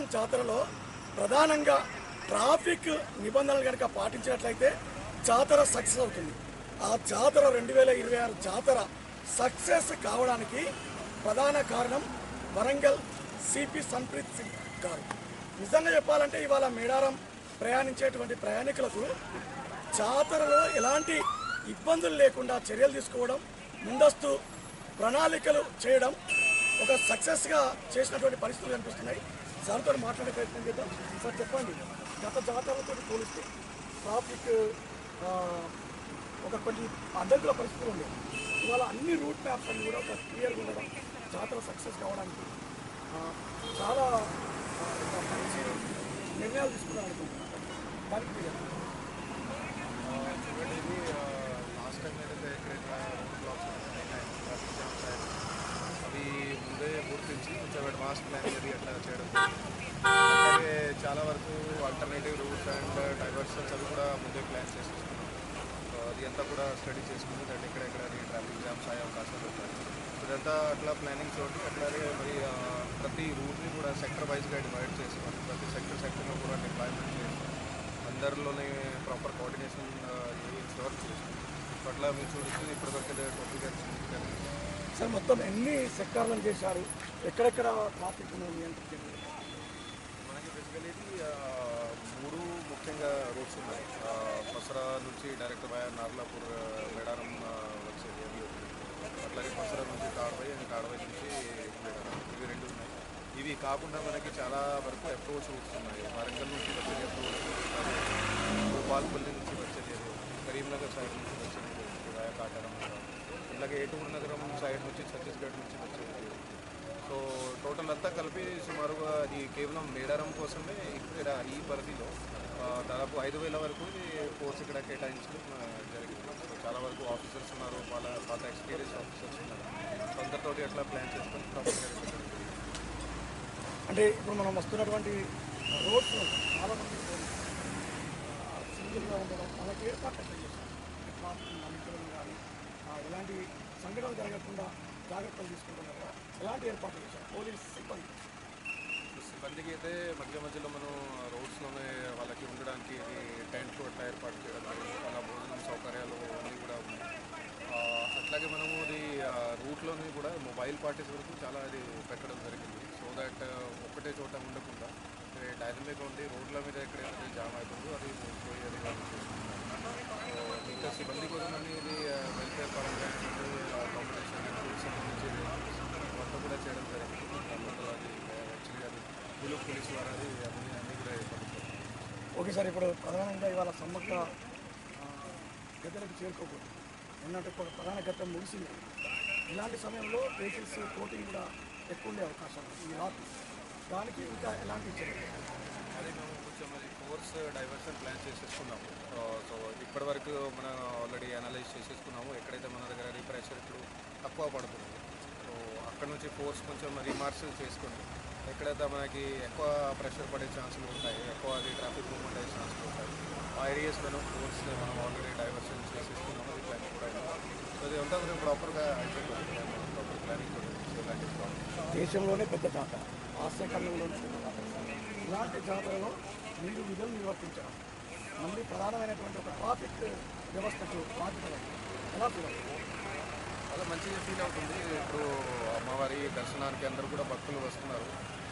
శ్రీరామ్ జాతరలో ప్రధానంగా ట్రాఫిక్ నిబంధనలు కనుక పాటించినట్లయితే జాతర సక్సెస్ అవుతుంది. ఆ జాతర రెండు వేల ఇరవై ఆరు జాతర సక్సెస్ కావడానికి ప్రధాన కారణం వరంగల్ సిపి సన్ప్రీత్ సింగ్ గారు. నిజంగా చెప్పాలంటే ఇవాళ మేడారం ప్రయాణించేటువంటి ప్రయాణికులకు జాతరలో ఎలాంటి ఇబ్బందులు లేకుండా చర్యలు తీసుకోవడం ముందస్తు ప్రణాళికలు చేయడం ఒక సక్సెస్గా చేసినటువంటి పరిస్థితులు కనిపిస్తున్నాయి. సార్తో మాట్లాడే ప్రయత్నం చేద్దాం. సార్ చెప్పండి. గత జాతరలతో పోలిస్తే ట్రాఫిక్ ఒక కొన్ని అడ్డంకుల పరిస్థితులు ఉండేవి ఇవాళ అన్ని రూట్ మ్యాప్స్ అన్ని కూడా ఒక క్లియర్గా ఉండడం జాతర సక్సెస్ కావడానికి చాలా మంచి నిర్ణయాలు తీసుకున్నాం అనుకుంటున్నాను దానికి మీరు చెప్పండి. చూడండి ఇది లాస్ట్ టైం ఏదైతే ఎక్కడైతే రోడ్ బ్లాక్స్ ఉన్నాయి ట్రాఫిక్ జామ్స్ అయ్యాయి అవి ముందే గుర్తించి కొంచెం అడ్వాన్స్ ప్లాన్ అది అట్లా చేయడం అలాగే చాలా వరకు ఆల్టర్నేటివ్ రూట్స్ అండ్ డైవర్షన్స్ అవి కూడా ముందే ప్లాన్ చేసేసుకున్నాం. సో అది అంతా కూడా స్టడీ చేసుకుని దాంట్లో ఎక్కడెక్కడ ట్రాఫిక్ జామ్స్ అయ్యే అవకాశాలు ఉంటాయి. సో ఇదంతా అట్లా ప్లానింగ్ తోటి అట్లాగే మరి ప్రతి రూట్ని కూడా సెక్టర్ వైజ్గా డివైడ్ చేసుకొని ప్రతి సెక్టర్ సెక్టర్లో కూడా డిప్లాయ్మెంట్ చేసి అందరిలోనే ప్రాపర్ కోఆర్డినేషన్ ఇన్స్టోర్ చేస్తాం. అట్లా మీరు చూడొచ్చు. ఇప్పటివరకు టోటల్గా సార్ మొత్తం ఎన్ని సెక్టార్లను చేశారు? ఎక్కడెక్కడ ట్రాఫిక్ నియంత్రించారు అనేది మూడు ముఖ్యంగా రోడ్స్ ఉన్నాయి. ఆ, పసరా నుంచి డైరెక్ట్ వయా నార్లాపూర్ మేడారం వచ్చేది అవి అట్లాగే పసరా నుంచి కాడవై అండ్ కాడవై నుంచి మేడారం. ఇవి రెండు ఉన్నాయి. ఇవి కాకుండా మనకి చాలా వరకు అప్రోచ్ రోడ్స్ ఉన్నాయి. వరంగల్ నుంచి వచ్చేది అప్రోచ్ భోపాల్పల్లి నుంచి వచ్చేది కరీంనగర్ సైడ్ నుంచి వచ్చేది ఇది వయా కాటారం ఇట్లాగే ఏటూరు నగరం సైడ్ నుంచి ఛత్తీస్గఢ్ నుంచి వచ్చేది సో టోటల్ అంతా కలిపి సుమారుగా అది కేవలం మేడారం కోసమే ఇక్కడ ఈ పరిధిలో దాదాపు ఐదు వేల వరకు కోర్స్ ఇక్కడ కేటాయించడం జరిగింది. సో చాలా వరకు ఆఫీసర్స్ ఉన్నారు వాళ్ళ పాత ఎక్స్పీరియన్స్ ఆఫీసర్స్ ఉన్నారు. కొందరితోటి అట్లా ప్లాన్ చేసుకొని అంటే ఇప్పుడు మనం వస్తున్నటువంటి రోడ్స్ చాలా మంది సింగిల్గా ఉండడం వాళ్ళకి ఏర్పాట్లు ఎట్లా కానీ ఎలాంటి సంఘటనలు జరగకుండా జాగ్రత్తలు తీసుకుంటున్నారు? ఎలాంటి ఏర్పాట్లు చేశారు? పోలీస్ సిబ్బంది. సిబ్బందికి అయితే మధ్య మధ్యలో మనం రోడ్స్లోనే వాళ్ళకి ఉండడానికి ఇది టెంట్లు అట్లా ఏర్పాటు చేయడం అలా భోజనం సౌకర్యాలు అన్నీ కూడా ఉన్నాయి. అట్లాగే మనము అది రూట్లోని కూడా మొబైల్ పార్టీస్ వరకు చాలా అది పెట్టడం జరిగింది. సో దట్ ఒకటే చోట ఉండకుండా డైనమిక్ ఉంది రోడ్ల మీద ఎక్కడైతే జామ్ అవుతుందో అది పోయి అది వాళ్ళు చేసుకుంటున్నారు సో ఇంకా సిబ్బంది కోసం అని ఇది వెల్ఫేర్ పరంగా కాంపిటీషన్ సంబంధించి వంట కూడా చేయడం జరిగింది దాంట్లో అది యాక్చువల్లీ అది పులు పోలీస్ వారు అది అన్ని కూడా. ఓకే సార్ ఇప్పుడు ప్రధానంగా ఇవాళ సమ్మక్క గద్దెలకు చేరుకోకూడదు. ఉన్నట్టు ప్రధాన ఘట్టం ముగిసింది. ఇలాంటి సమయంలో వెహికల్స్ కోటింగ్ కూడా ఎక్కువ ఉండే అవకాశం ఈ రాత్రి దానికి ఇంకా ఎలాంటి అది మేము కొంచెం అది కోర్స్ డైవర్షన్ ప్లాన్ చేసేసుకున్నాము. సో ఇప్పటి వరకు మనం ఆల్రెడీ అనలైజ్ చేసేసుకున్నాము. ఎక్కడైతే మన దగ్గర రీప్రెషర్ ఇప్పుడు తక్కువ పడుతుంది. సో అక్కడ నుంచి ఫోర్స్ కొంచెం రిమార్క్స్ చేసుకొని ఎక్కడైతే మనకి ఎక్కువ ప్రెషర్ పడే ఛాన్సులు ఉంటాయి ఎక్కువ అది ట్రాఫిక్ మూవ్మెంట్ అయ్యే ఛాన్సులు ఉంటాయి ఆ ఏరియాస్లో ఫోర్స్ మనం ఆల్రెడీ డైవర్షన్ చేసేస్తున్నాము అది ప్లానింగ్ కూడా సో అది అంతా మేము ప్రాపర్గా ప్రాపర్ ప్లానింగ్ కూడా దేశంలోనే పెద్ద జాతర. ఆసియా పెద్ద జాతర. ఇలాంటి జాతరలో మీరు విధులు నిర్వర్తించడం మళ్ళీ ప్రధానమైనటువంటి ఒక ట్రాఫిక్ వ్యవస్థకు బాధ్యత ఎలా చూడాలి? అలా మంచిగా ఫీల్ అవుతుంది. ఇప్పుడు అమ్మవారి దర్శనానికి అందరూ కూడా భక్తులు వస్తున్నారు.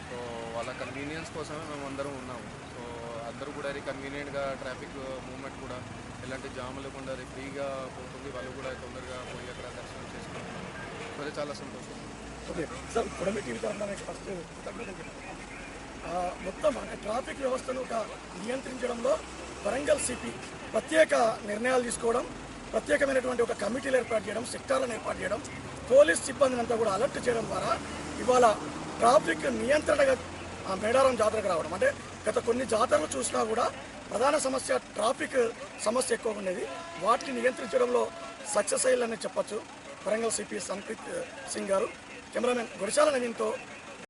సో వాళ్ళ కన్వీనియన్స్ కోసమే మేము అందరం ఉన్నాము. సో అందరూ కూడా అది కన్వీనియంట్గా ట్రాఫిక్ మూవ్మెంట్ కూడా ఎలాంటి జామ్ లేకుండా అది ఫ్రీగా పోతుంది. వాళ్ళు కూడా తొందరగా పోయి అక్కడ దర్శనం చేసుకుంటున్నారు. సో చాలా సంతోషం. సార్ ఫస్ట్ మొత్తం ట్రాఫిక్ వ్యవస్థను ఒక నియంత్రించడంలో వరంగల్ సిపి ప్రత్యేక నిర్ణయాలు తీసుకోవడం ప్రత్యేకమైనటువంటి ఒక కమిటీలు ఏర్పాటు చేయడం సెక్టార్లను ఏర్పాటు చేయడం పోలీస్ సిబ్బందిని అంతా కూడా అలర్ట్ చేయడం ద్వారా ఇవాళ ట్రాఫిక్ నియంత్రణగా ఆ మేడారం జాతరకు రావడం. అంటే గత కొన్ని జాతరలు చూసినా కూడా ప్రధాన సమస్య ట్రాఫిక్ సమస్య ఎక్కువ ఉండేది. వాటిని నియంత్రించడంలో సక్సెస్ అయ్యాలని చెప్పచ్చు. వరంగల్ సిపి సంప్రీత్ సింగ్ గారు. కెమెరామెన్ గురిశాల నవీన్తో